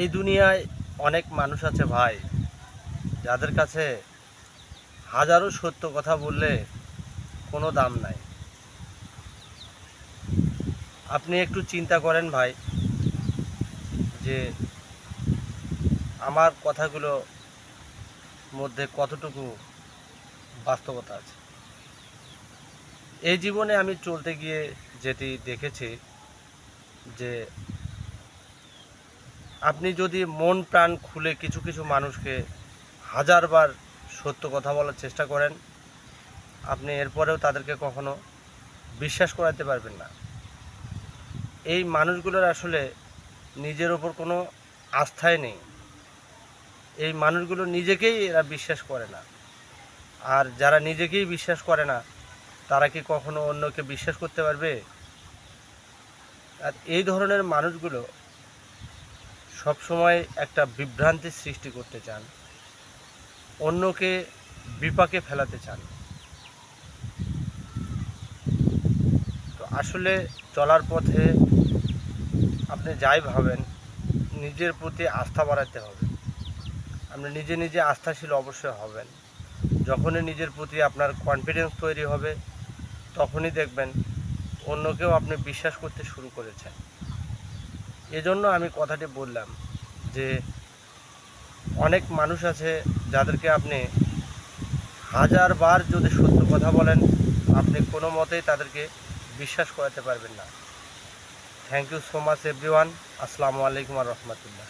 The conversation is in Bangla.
এই দুনিয়ায় অনেক মানুষ আছে ভাই, যাদের কাছে হাজারো সত্য কথা বললে কোনো দাম নাই। আপনি একটু চিন্তা করেন ভাই, যে আমার কথাগুলো মধ্যে কতটুকু বাস্তবতা আছে? এই জীবনে আমি চলতে গিয়ে যেটি দেখেছি, যে আপনি যদি মন প্রাণ খুলে কিছু কিছু মানুষকে হাজারবার সত্য কথা বলার চেষ্টা করেন, আপনি এরপরেও তাদেরকে কখনো বিশ্বাস করাতে পারবেন না। এই মানুষগুলোর আসলে নিজের ওপর কোনো আস্থাই নেই। এই মানুষগুলো নিজেকেই এরা বিশ্বাস করে না। আর যারা নিজেকেই বিশ্বাস করে না, তারা কি কখনো অন্যকে বিশ্বাস করতে পারবে? আর এই ধরনের মানুষগুলো সবসময় একটা বিভ্রান্তির সৃষ্টি করতে চান, অন্যকে বিপাকে ফেলাতে চান। তো আসলে চলার পথে আপনি যাই ভাবেন, নিজের প্রতি আস্থা বাড়াতে হবে। আপনি নিজে নিজে আস্থাশীল অবশ্যই হবেন। যখনই নিজের প্রতি আপনার কনফিডেন্স তৈরি হবে, তখনই দেখবেন অন্যকেও আপনি বিশ্বাস করতে শুরু করেছেন। এজন্য আমি কথাটি বললাম যে অনেক মানুষ আছে যাদেরকে আপনি হাজারবার যদি সত্য কথা বলেন, আপনি কোনো মতেই তাদেরকে বিশ্বাস করাতে পারবেন না। Thank you so much everyone আসসালামু আলাইকুম আর রহমতুল্লাহ।